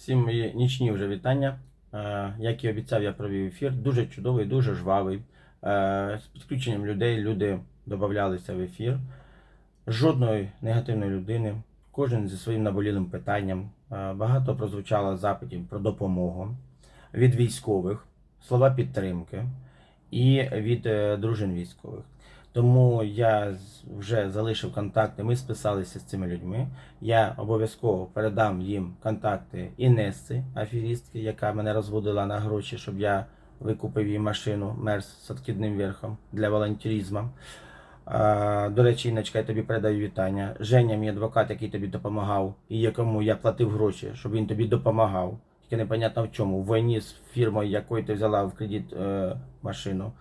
Всім мої нічні вже вітання. Е, Як і обіцяв, я провів ефір. Дуже чудовий, дуже жвавий. Е, З підключенням людей люди додавалися в ефір. Жодної негативної людини, кожен зі своїм наболілим питанням. Е, Багато прозвучало запитів про допомогу від військових, слова підтримки і від дружин військових. Тому я вже залишив контакти. Ми списалися з цими людьми. Я обов'язково передам їм контакти Інеси, аферістки, яка мене розводила на гроші, щоб я викупив їй машину Мерс з откидним верхом для волонтеризму. До речі, Інночка, я тобі передаю вітання. Женя, мій адвокат, який тобі допомагав, і якому я платив гроші, щоб він тобі допомагав. Тільки непонятно в чому. В війні з фірмою, якою ти взяла в кредит е, машину.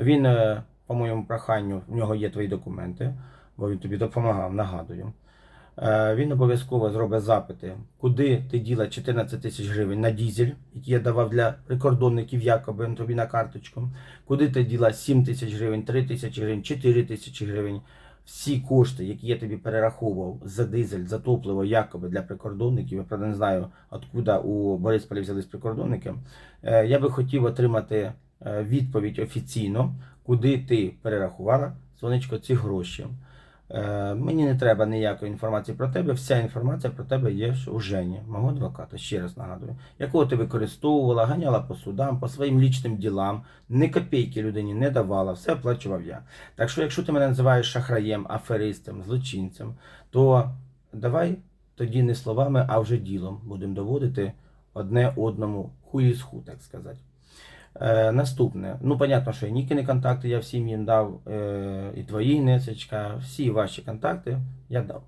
Він, е, по моєму проханню, в нього є твої документи, бо він тобі допомагав, нагадую. Е, Він обов'язково зробить запити, куди ти діла 14 тисяч гривень на дізель, які я давав для прикордонників, якоби тобі на карточку. Куди ти діла 7 тисяч гривень, 3 тисячі гривень, 4 тисячі гривень. Всі кошти, які я тобі перераховував за дизель, за топливо, якоби для прикордонників, я правда не знаю, откуда у Борисполі взялись прикордонники. Е, Я би хотів отримати відповідь офіційно, куди ти перерахувала сонечко ці гроші. Е, Мені не треба ніякої інформації про тебе. Вся інформація про тебе є у Жені, мого адвоката, ще раз нагадую, якого ти використовувала, ганяла по судам, по своїм лічним ділам, ні копійки людині не давала, все оплачував я. Так що, якщо ти мене називаєш шахраєм, аферистом, злочинцем, то давай тоді не словами, а вже ділом будемо доводити одне одному хуї з ху, так сказати. Е, наступне. Ну, понятно, що і Нікіни контакти я всім їм дав, е, і твої Несечка, всі ваші контакти я дав.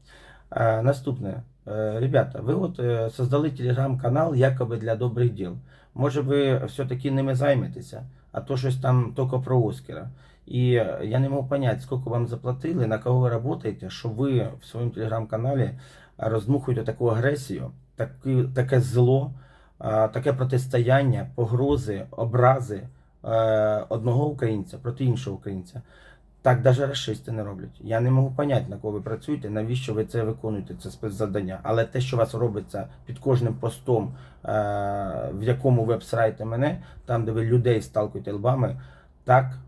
Е, наступне. Е, ребята, ви от е, создали телеграм-канал якоби для добрих діл. Може, ви все-таки ними займетеся, а то щось там тільки про Оскара. І я не можу зрозуміти, скільки вам заплатили, на кого ви працюєте, що ви в своєму телеграм-каналі роздмухуєте таку агресію, таке зло, таке протистояння, погрози, образи е, одного українця проти іншого українця. Так навіть расисти не роблять. Я не можу поняти, на кого ви працюєте, навіщо ви це виконуєте, це спецзавдання. Але те, що у вас робиться під кожним постом, е, в якому ви обсираєте мене, там, де ви людей сталкуєте лбами, так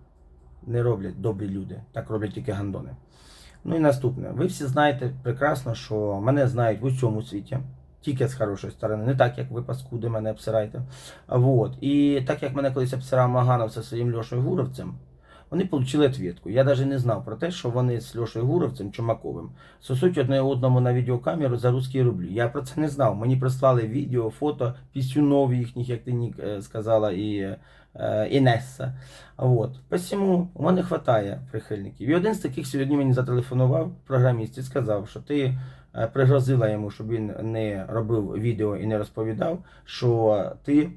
не роблять добрі люди, так роблять тільки гандони. Ну і наступне. Ви всі знаєте прекрасно, що мене знають в усьому світі. Тільки з хорошої сторони, не так, як ви паскуди мене обсираєте. Вот. І так як мене колись обсирав Маганов зі своїм Льошою Гуровцем, вони отримали відповідку. Я навіть не знав про те, що вони з Льошою Гуровцем, Чумаковим, сосуть одне одному на відеокамеру за русські рублі. Я про це не знав. Мені прислали відео, фото пісюнов їхніх, як ти Нік е, сказала, і е, Інеса. Вот. Посему у мене вистачає прихильників. І один з таких сьогодні мені зателефонував програміст і сказав, що ти пригрозила йому, щоб він не робив відео і не розповідав, що ти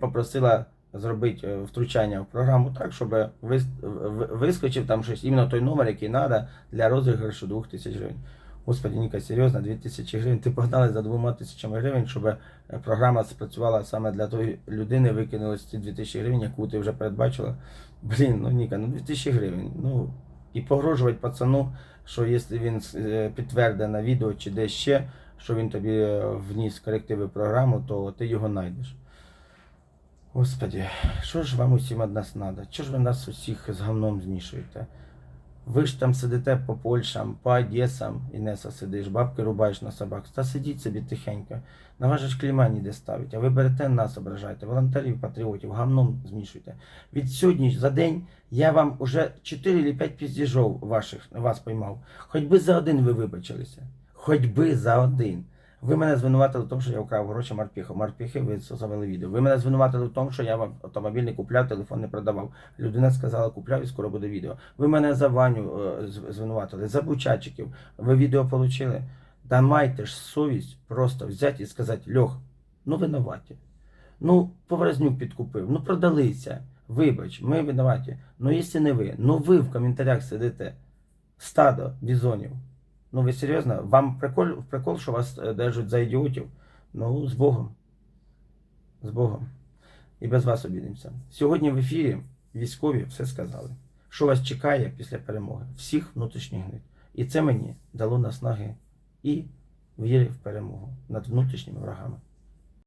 попросила зробити е, втручання в програму так, щоб вискочив там щось, іменно той номер, який треба для розіграшу 2000 гривень. Господи, Ніка, серйозно, 2000 гривень. Ти погнали за двома тисячами гривень, щоб е, програма спрацювала саме для тої людини, викинули ці 2000 гривень, яку ти вже передбачила. Блін, ну Ніка, ну 2000 гривень. Ну, і погрожувати пацану, що якщо він е, підтвердить на відео чи десь ще, що він тобі е, вніс корективи програму, то ти його знайдеш. Господи, що ж вам усім від нас треба? Чого ж ви нас усіх з говном змішуєте? Ви ж там сидите по Польщам, по Одесам, Інеса сидиш, бабки рубаєш на собак. Та сидіть собі тихенько. На вас ж кліма ніде ставить, а ви берете нас ображаєте, волонтерів, патріотів, гамном змішуєте. Від сьогодні за день я вам уже 4 чи 5 піздіжов ваших вас поймав. Хоч би за один ви вибачилися. Хоч би за один. Ви мене звинуватили в тому, що я вкрав гроші Марпіху. Марпіхи ви завели відео. Ви мене звинуватили в тому, що я вам автомобіль не купляв, телефон не продавав. Людина сказала, купляв і скоро буде відео. Ви мене за Ваню е, звинуватили, за Бучачиків. Ви відео отримали? Та майте ж совість просто взяти і сказати, Льох, ну винуваті. Ну, Поворознюк підкупив, ну продалися. Вибач, ми винуваті. Ну, якщо не ви, ну ви в коментарях сидите. Стадо бізонів. Ну ви серйозно? Вам прикол, прикол, що вас е, держать за ідіотів? Ну, з Богом. З Богом. І без вас обідемося. Сьогодні в ефірі військові все сказали. Що вас чекає після перемоги? Всіх внутрішніх гнит. І це мені дало наснаги і віри в перемогу над внутрішніми врагами.